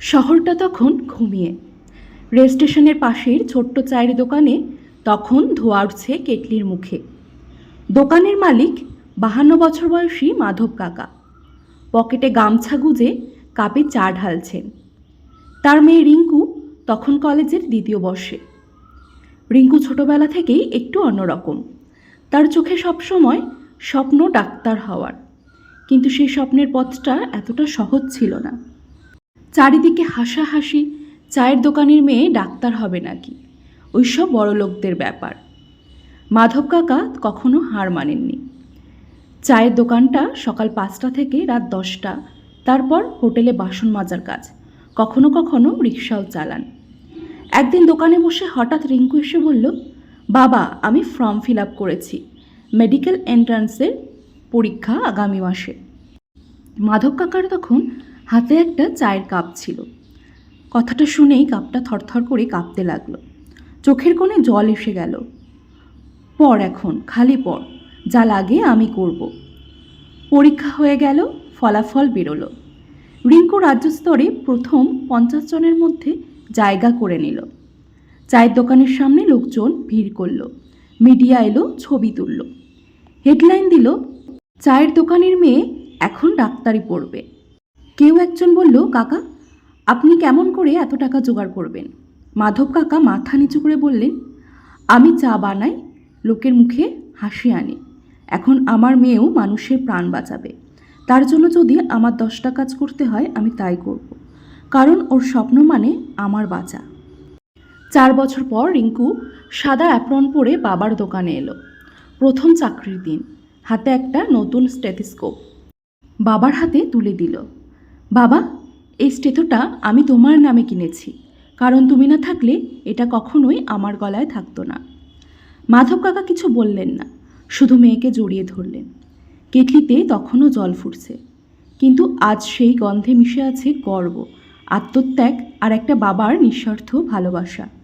শহরটা তখন ঘুমিয়ে। রেল স্টেশনের পাশের ছোট্ট চায়ের দোকানে তখন ধোয়া উঠছে কেটলির মুখে। দোকানের মালিক বাহান্ন বছর বয়সী মাধব কাকা। পকেটে গামছা গুজে কাপে চা ঢালছেন। তার মেয়ে রিঙ্কু তখন কলেজের দ্বিতীয় বর্ষে। রিঙ্কু ছোটবেলা থেকেই একটু অন্যরকম। তার চোখে সবসময় স্বপ্ন ডাক্তার হওয়ার। কিন্তু সেই স্বপ্নের পথটা এতটা সহজ ছিল না। চারিদিকে হাসাহাসি, চায়ের দোকানের মেয়ে ডাক্তার হবে নাকি? ওইসব বড় লোকদের ব্যাপার। মাধব কাকা কখনো হার মানেননি। চায়ের দোকানটা সকাল পাঁচটা থেকে রাত দশটা, তারপর হোটেলে বাসন মাজার কাজ, কখনো কখনো রিক্সাও চালান। একদিন দোকানে বসে হঠাৎ রিঙ্কু এসে বলল, বাবা, আমি ফর্ম ফিল আপ করেছি, মেডিকেল এন্ট্রান্সের পরীক্ষা আগামী মাসে। মাধব কাকার তখন হাতে একটা চায়ের কাপ ছিল। কথাটা শুনেই কাপটা থরথর করে কাঁপতে লাগল। চোখের কোণে জল এসে গেল। পর এখন, খালি পর, যা লাগে আমি করব। পরীক্ষা হয়ে গেল, ফলাফল বেরোলো। রিঙ্কু রাজ্য স্তরে প্রথম পঞ্চাশ জনের মধ্যে জায়গা করে নিল। চায়ের দোকানের সামনে লোকজন ভিড় করল। মিডিয়া এলো, ছবি তুলল। হেডলাইন দিল, চায়ের দোকানের মেয়ে এখন ডাক্তারি পড়বে। কেউ একজন বলল, কাকা, আপনি কেমন করে এত টাকা জোগাড় করবেন? মাধব কাকা মাথা নিচু করে বললেন, আমি চা বানাই, লোকের মুখে হাসি আনি। এখন আমার মেয়েও মানুষের প্রাণ বাঁচাবে। তার জন্য যদি আমার দশটা কাজ করতে হয়, আমি তাই করব। কারণ ওর স্বপ্ন মানে আমার বাঁচা। চার বছর পর রিঙ্কু সাদা অ্যাপ্রন পরে বাবার দোকানে এলো। প্রথম চাকরির দিন। হাতে একটা নতুন স্টেথিস্কোপ। বাবার হাতে তুলে দিল। বাবা, এই স্টেথোটা আমি তোমার নামে কিনেছি। কারণ তুমি না থাকলে এটা কখনোই আমার গলায় থাকতো না। মাধব কাকা কিছু বললেন না, শুধু মেয়েকে জড়িয়ে ধরলেন। কেটলিতে তখনও জল ফুটছে। কিন্তু আজ সেই গন্ধে মিশে আছে গর্ব, আত্মত্যাগ আর একটা বাবার নিঃস্বার্থ ভালোবাসা।